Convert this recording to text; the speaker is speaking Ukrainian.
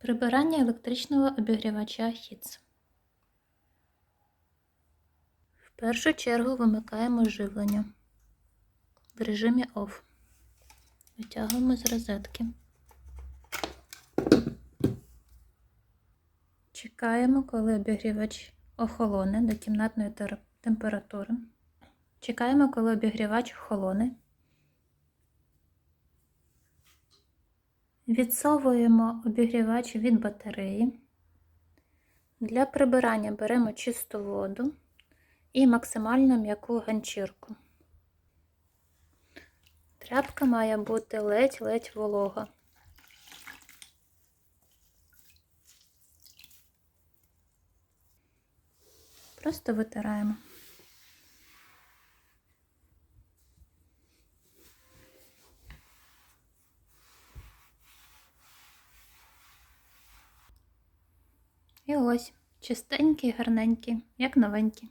Прибирання електричного обігрівача HITS. В першу чергу вимикаємо живлення в режимі OFF. Витягуємо з розетки. Чекаємо, коли обігрівач охолоне до кімнатної температури. Чекаємо, коли обігрівач охолоне. Відсовуємо обігрівач від батареї. Для прибирання беремо чисту воду і максимально м'яку ганчірку. Тряпка має бути ледь-ледь волога. Просто витираємо. І ось чистенькі, гарненькі, як новенький.